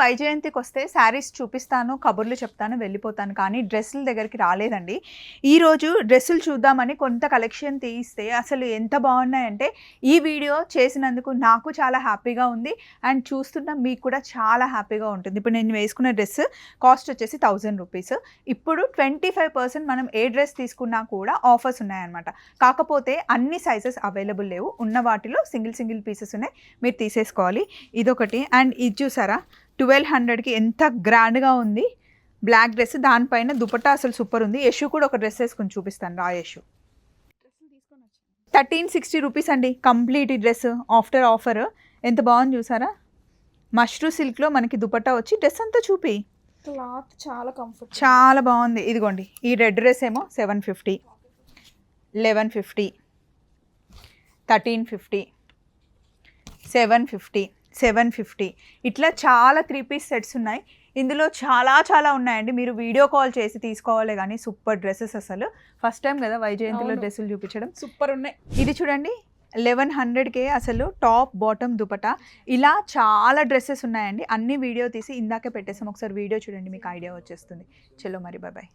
వైజయంతికి వస్తే శారీస్ చూపిస్తాను కబుర్లు చెప్తాను వెళ్ళిపోతాను. కానీ డ్రెస్సుల దగ్గరికి రాలేదండి. ఈరోజు డ్రెస్సులు చూద్దామని కొంత కలెక్షన్ తీస్తే అసలు ఎంత బాగున్నాయంటే ఈ వీడియో చేసినందుకు నాకు చాలా హ్యాపీగా ఉంది. అండ్ చూస్తున్న మీకు కూడా చాలా హ్యాపీగా ఉంటుంది. ఇప్పుడు నేను వేసుకున్న డ్రెస్ కాస్ట్ వచ్చేసి థౌజండ్ రూపీస్. ఇప్పుడు ట్వంటీ ఫైవ్ పర్సెంట్ మనం ఏ డ్రెస్ తీసుకున్నా కూడా ఆఫర్స్ ఉన్నాయన్నమాట. కాకపోతే అన్ని సైజెస్ అవైలబుల్ లేవు. ఉన్న వాటిలో సింగిల్ సింగిల్ పీసెస్ ఉన్నాయి. మీరు తీసేసుకోవాలి. ఇదొకటి. అండ్ ఇది చూసారా? ట్వెల్వ్ హండ్రెడ్కి ఎంత గ్రాండ్గా ఉంది. బ్లాక్ డ్రెస్ దానిపైన దుపట్టా అసలు సూపర్ ఉంది. యశు కూడా ఒక డ్రెస్ వేసుకొని చూపిస్తాను రా యశు. థర్టీన్ సిక్స్టీ రూపీస్ అండి. కంప్లీట్ ఈ డ్రెస్ ఆఫ్టర్ ఆఫర్. ఎంత బాగుంది చూసారా? మష్రూ సిల్క్లో మనకి దుపట్టా వచ్చి డ్రెస్ అంతా చూపి. క్లాత్ చాలా కంఫర్ట్ చాలా బాగుంది. ఇదిగోండి. ఈ రెడ్ డ్రెస్ ఏమో seven fifty. Eleven fifty. Thirteen fifty. Seven fifty. Seven fifty. ఇట్లా చాలా త్రీ పీస్ సెట్స్ ఉన్నాయి. ఇందులో చాలా చాలా ఉన్నాయండి. మీరు వీడియో కాల్ చేసి తీసుకోవాలి కానీ సూపర్ డ్రెస్సెస్ అసలు. ఫస్ట్ టైం కదా వైజయంతిలో. డ్రెస్సులు చూపించడం. సూపర్ ఉన్నాయి. ఇది చూడండి లెవెన్ హండ్రెడ్కే అసలు టాప్ బాటమ్ దుపటా ఇలా చాలా డ్రెస్సెస్ ఉన్నాయండి. అన్ని వీడియో తీసి ఇందాకే పెట్టేసాం. ఒకసారి వీడియో చూడండి మీకు ఐడియా వచ్చేస్తుంది. చలో మరి బాయ్